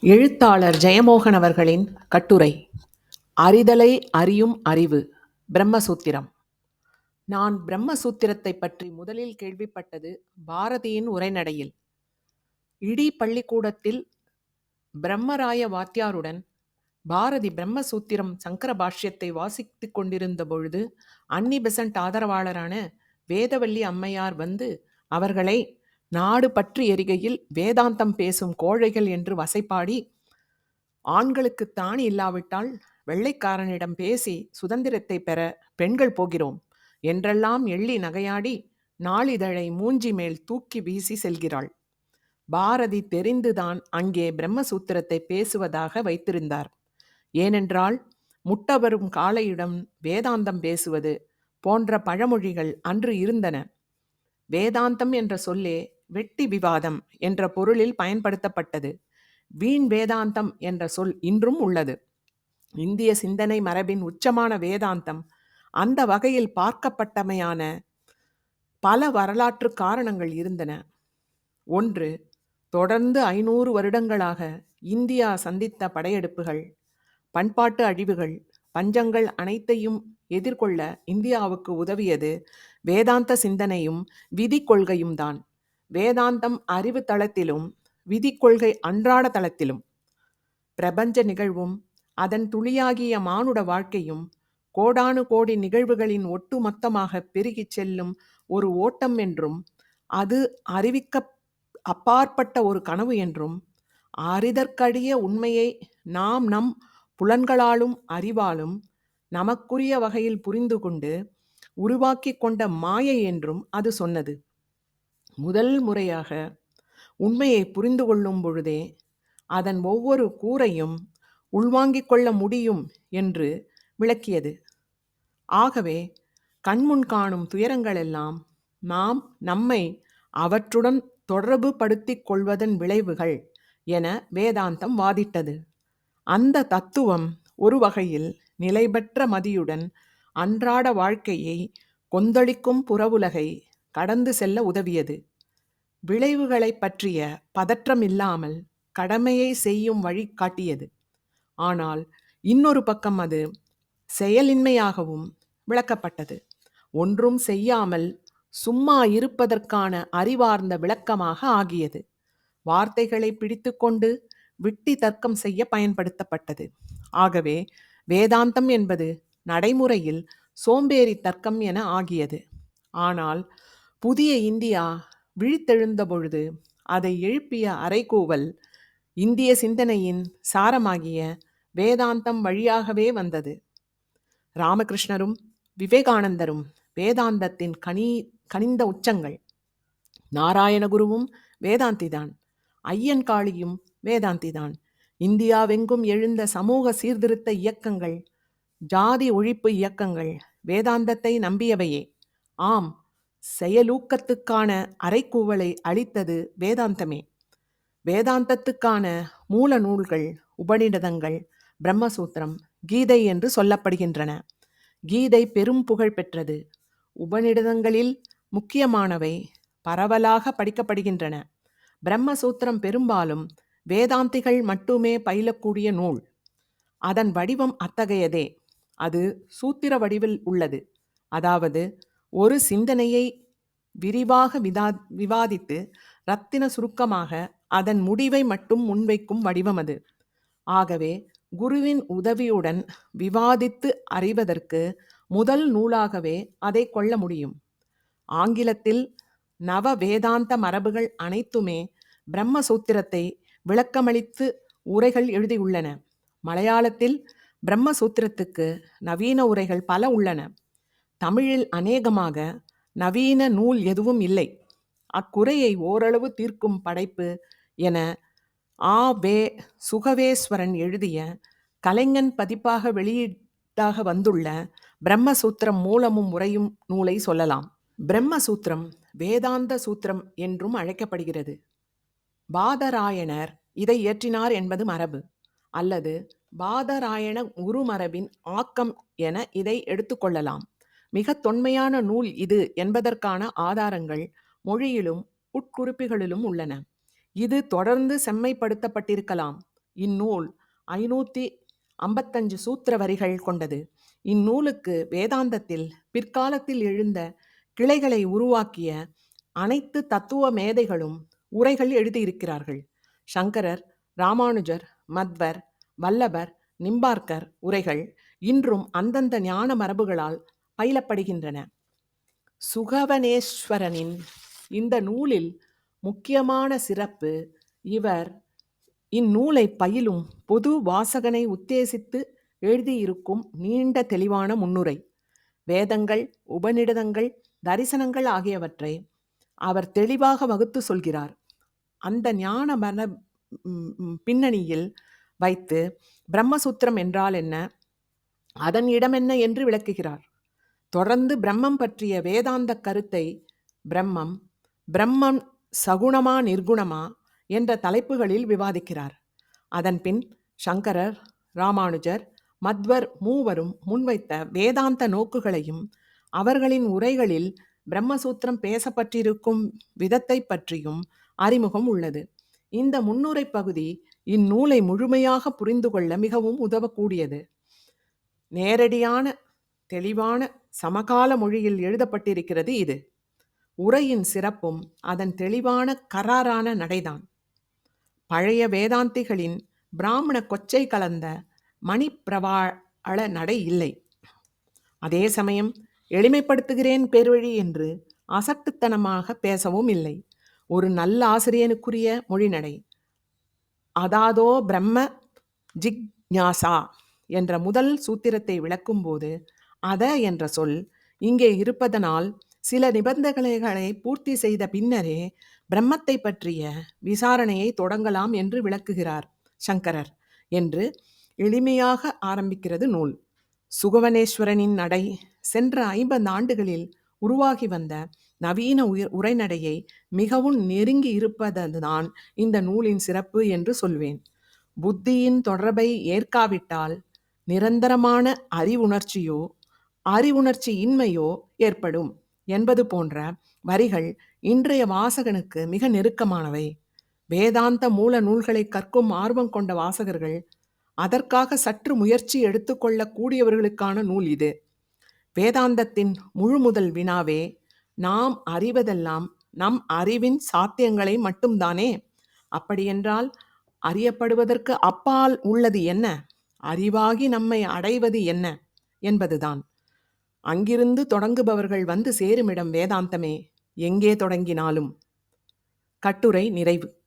எழுத்தாளர் ஜெயமோகன் அவர்களின் கட்டுரை அறிதலை அறியும் அறிவு பிரம்மசூத்திரம் நான் பிரம்மசூத்திரத்தைப் பற்றி முதலில் கேள்விப்பட்டது பாரதியின் உரைநடையில். இடி பள்ளிக்கூடத்தில் பிரம்மராய வாத்தியாருடன் பாரதி பிரம்மசூத்திரம் சங்கர பாஷ்யத்தை வாசித்துக் கொண்டிருந்த பொழுது அன்னி பெசன்ட் ஆதரவாளரான வேதவல்லி அம்மையார் வந்து அவர்களை நாடு பற்றி எரிகையில் வேதாந்தம் பேசும் கோழைகள் என்று வசைப்பாடி ஆண்களுக்குத்தான் இல்லாவிட்டால் வெள்ளைக்காரனிடம் பேசி சுதந்திரத்தை பெற பெண்கள் போகிறோம் என்றெல்லாம் எள்ளி நகையாடி நாளிதழை மூஞ்சி மேல் தூக்கி வீசி செல்கிறாள். பாரதி தெரிந்துதான் அங்கே பிரம்மசூத்திரத்தை பேசுவதாக வைத்திருந்தார். ஏனென்றால் முட்டவரும் காளையிடம் வேதாந்தம் பேசுவது போன்ற பழமொழிகள் அன்று இருந்தன. வேதாந்தம் என்ற சொல்லே வெட்டி விவாதம் என்ற பொருளில் பயன்படுத்தப்பட்டது. வீண் வேதாந்தம் என்ற சொல் இன்றும் உள்ளது. இந்திய சிந்தனை மரபின் உச்சமான வேதாந்தம் அந்த வகையில் பார்க்கப்பட்டமையான பல வரலாற்று காரணங்கள் இருந்தன. ஒன்று தொடர்ந்து ஐநூறு வருடங்களாக இந்தியா சந்தித்த படையெடுப்புகள் பண்பாட்டு அழிவுகள் பஞ்சங்கள் அனைத்தையும் எதிர்கொள்ள இந்தியாவுக்கு உதவியது வேதாந்த சிந்தனையும் விதி கொள்கையும் தான் வேதாந்தம் அறிவு தளத்திலும் விதி கொள்கை அன்றாட தளத்திலும் பிரபஞ்ச நிகழ்வும் அதன் துளியாகிய மானுட வாழ்க்கையும் கோடானு கோடி நிகழ்வுகளின் ஒட்டுமொத்தமாக பெருகிச் செல்லும் ஒரு ஓட்டம் என்றும் அது அறிவிக்க அப்பாற்பட்ட ஒரு கனவு என்றும் அறிதற்கடிய உண்மையை நாம் நம் புலன்களாலும் அறிவாலும் நமக்குரிய வகையில் புரிந்து கொண்டு உருவாக்கி கொண்ட மாயை என்றும் அது சொன்னது. முதல் முறையாக உண்மையை புரிந்து கொள்ளும் பொழுதே அதன் ஒவ்வொரு கூரையும் உள்வாங்கிக் கொள்ள முடியும் என்று விளக்கியது. ஆகவே கண்முன் காணும் துயரங்களெல்லாம் நாம் நம்மை அவற்றுடன் தொடர்பு படுத்திக் கொள்வதன் விளைவுகள் என வேதாந்தம் வாதிட்டது. அந்த தத்துவம் ஒரு வகையில் நிலைபெற்ற மதியுடன் அன்றாட வாழ்க்கையை கொந்தளிக்கும் புறவுலகை கடந்து செல்ல உதவியது. விளைவுகளை பற்றிய பதற்றம் இல்லாமல் கடமையை செய்யும் வழி காட்டியது. ஆனால் இன்னொரு பக்கம் அது செயலின்மையாகவும் விளக்கப்பட்டது. ஒன்றும் செய்யாமல் சும்மா இருப்பதற்கான அறிவார்ந்த விளக்கமாக ஆகியது. வார்த்தைகளை பிடித்துக்கொண்டு விட்டி தர்க்கம் செய்ய பயன்படுத்தப்பட்டது. ஆகவே வேதாந்தம் என்பது நடைமுறையில் சோம்பேறி தர்க்கம் என ஆகியது. ஆனால் புதிய இந்தியா விழித்தெழுந்தபொழுது அதை எழுப்பிய அரைக்கூவல் இந்திய சிந்தனையின் சாரமாகிய வேதாந்தம் வழியாகவே வந்தது. ராமகிருஷ்ணரும் விவேகானந்தரும் வேதாந்தத்தின் கனி கனிந்த உச்சங்கள். நாராயணகுருவும் வேதாந்திதான். ஐயன் காளியும் வேதாந்திதான். இந்தியாவெங்கும் எழுந்த சமூக சீர்திருத்த இயக்கங்கள் ஜாதி ஒழிப்பு இயக்கங்கள் வேதாந்தத்தை நம்பியவையே. ஆம் செயலூக்கத்துக்கான அறைக்கூவலை அளித்தது வேதாந்தமே. வேதாந்தத்துக்கான மூல நூல்கள் உபநிடதங்கள் பிரம்மசூத்திரம் கீதை என்று சொல்லப்படுகின்றன. கீதை பெரும் புகழ் பெற்றது. உபநிடதங்களில் முக்கியமானவை பரவலாக படிக்கப்படுகின்றன. பிரம்மசூத்திரம் பெரும்பாலும் வேதாந்திகள் மட்டுமே பயிலக்கூடிய நூல். அதன் வடிவம் அத்தகையதே. அது சூத்திர வடிவில் உள்ளது. அதாவது ஒரு சிந்தனையை விரிவாக விதா விவாதித்து ரத்தின சுருக்கமாக அதன் முடிவை மட்டும் முன்வைக்கும் வடிவம் அது. ஆகவே குருவின் உதவியுடன் விவாதித்து அறிவதற்கு முதல் நூலாகவே அதை கொள்ள முடியும். ஆங்கிலத்தில் நவ வேதாந்த மரபுகள் அனைத்துமே பிரம்மசூத்திரத்தை விளக்கமளித்து உரைகள் எழுதியுள்ளன. மலையாளத்தில் பிரம்மசூத்திரத்துக்கு நவீன உரைகள் பல உள்ளன. தமிழில் அநேகமாக நவீன நூல் எதுவும் இல்லை. அக்குறையை ஓரளவு தீர்க்கும் படைப்பு என ஆ. வே. சுகவேஸ்வரன் எழுதிய கலைஞன் பதிப்பாக வெளியீட்டாக வந்துள்ள பிரம்மசூத்திரம் மூலமும் உரையும் நூலை சொல்லலாம். பிரம்மசூத்திரம் வேதாந்த சூத்திரம் என்றும் அழைக்கப்படுகிறது. பாதராயணர் இதை இயற்றினார் என்பது மரபு. அல்லது பாதராயண உருமரபின் ஆக்கம் என இதை எடுத்துக்கொள்ளலாம் மிக தொன்மையான நூல் இது என்பதற்கான ஆதாரங்கள் மொழியிலும் உட்குறிப்புகளிலும் உள்ளன. இது தொடர்ந்து செம்மைப்படுத்தப்பட்டிருக்கலாம். இந்நூல் ஐநூற்றி ஐம்பத்தஞ்சு சூத்திர வரிகள் கொண்டது. இந்நூலுக்கு வேதாந்தத்தில் பிற்காலத்தில் எழுந்த கிளைகளை உருவாக்கிய அனைத்து தத்துவ மேதைகளும் உரைகள் எழுதியிருக்கிறார்கள். சங்கரர் ராமானுஜர் மத்வர் வல்லபர் நிம்பார்க்கர் உரைகள் இன்றும் அந்தந்த ஞான மரபுகளால் பயிலப்படுகின்றன. சுகவனேஸ்வரனின் இந்த நூலில் முக்கியமான சிறப்பு இவர் இந்நூலை பயிலும் பொது வாசகனை உத்தேசித்து எழுதியிருக்கும் நீண்ட தெளிவான முன்னுரை வேதங்கள் உபநிடதங்கள் தரிசனங்கள் ஆகியவற்றை அவர் தெளிவாக வகுத்து சொல்கிறார். அந்த ஞான மன பின்னணியில் வைத்து பிரம்மசூத்திரம் என்றால் என்ன? அதன் இடம் என்ன என்று விளக்குகிறார். தொடர்ந்து பிரம்மம் பற்றிய வேதாந்த கருத்தை பிரம்மம் பிரம்மம் சகுணமா நிர்குணமா என்ற தலைப்புகளில் விவாதிக்கிறார். அதன்பின் சங்கரர் ராமானுஜர் மத்வர் மூவரும் முன்வைத்த வேதாந்த நோக்குகளையும் அவர்களின் உரைகளில் பிரம்மசூத்திரம் பேசப்பட்டிருக்கும் விதத்தை பற்றியும் அறிமுகம் உள்ளது. இந்த முன்னுரை பகுதி இந்நூலை முழுமையாக புரிந்து கொள்ள மிகவும் உதவக்கூடியது. நேரடியான தெளிவான சமகால மொழியில் எழுதப்பட்டிருக்கிறது இது. உரையின் சிறப்பும் அதன் தெளிவான கராரான நடைதான். பழைய வேதாந்திகளின் பிராமண கொச்சை கலந்த மணிப்பிரவாள நடை இல்லை. அதே சமயம் எளிமைப்படுத்துகிறேன் பேர்வழி என்று அசட்டுத்தனமாக பேசவும் இல்லை. ஒரு நல்ல ஆசிரியனுக்குரிய மொழிநடை அதாதோ பிரம்ம ஜிக்ஞாசா என்ற முதல் சூத்திரத்தை விளக்கும்போது அத என்ற சொல் இங்கே இருப்பதனால் சில நிபந்தனைகளை பூர்த்தி செய்த பின்னரே பிரம்மத்தை பற்றிய விசாரணையை தொடங்கலாம் என்று விளக்குகிறார் சங்கரர் என்று எளிமையாக ஆரம்பிக்கிறது நூல். சுகவனேஸ்வரனின் நடை சென்ற ஐம்பது ஆண்டுகளில் உருவாகி வந்த நவீன உயிர் உரைநடையை மிகவும் நெருங்கி இருப்பதுதான் இந்த நூலின் சிறப்பு என்று சொல்வேன். புத்தியின் தொடர்பை ஏற்காவிட்டால் நிரந்தரமான அறிவுணர்ச்சியோ அறிவுணர்ச்சி இன்மையோ ஏற்படும் என்பது போன்ற வரிகள் இன்றைய வாசகனுக்கு மிக நெருக்கமானவை. வேதாந்த மூல நூல்களை கற்கும் ஆர்வம் கொண்ட வாசகர்கள் அதற்காக சற்று முயற்சி எடுத்துக்கொள்ளக்கூடியவர்களுக்கான நூல் இது. வேதாந்தத்தின் முழுமுதல் வினாவே நாம் அறிவதெல்லாம் நம் அறிவின் சாத்தியங்களை மட்டும்தானே? அப்படியென்றால் அறியப்படுவதற்கு அப்பால் உள்ளது என்ன? அறிவாகி நம்மை அடைவது என்ன? என்பதுதான். அங்கிருந்து தொடங்குபவர்கள் வந்து சேருமிடம் வேதாந்தமே எங்கே தொடங்கினாலும்? கட்டுரை நிறைவு.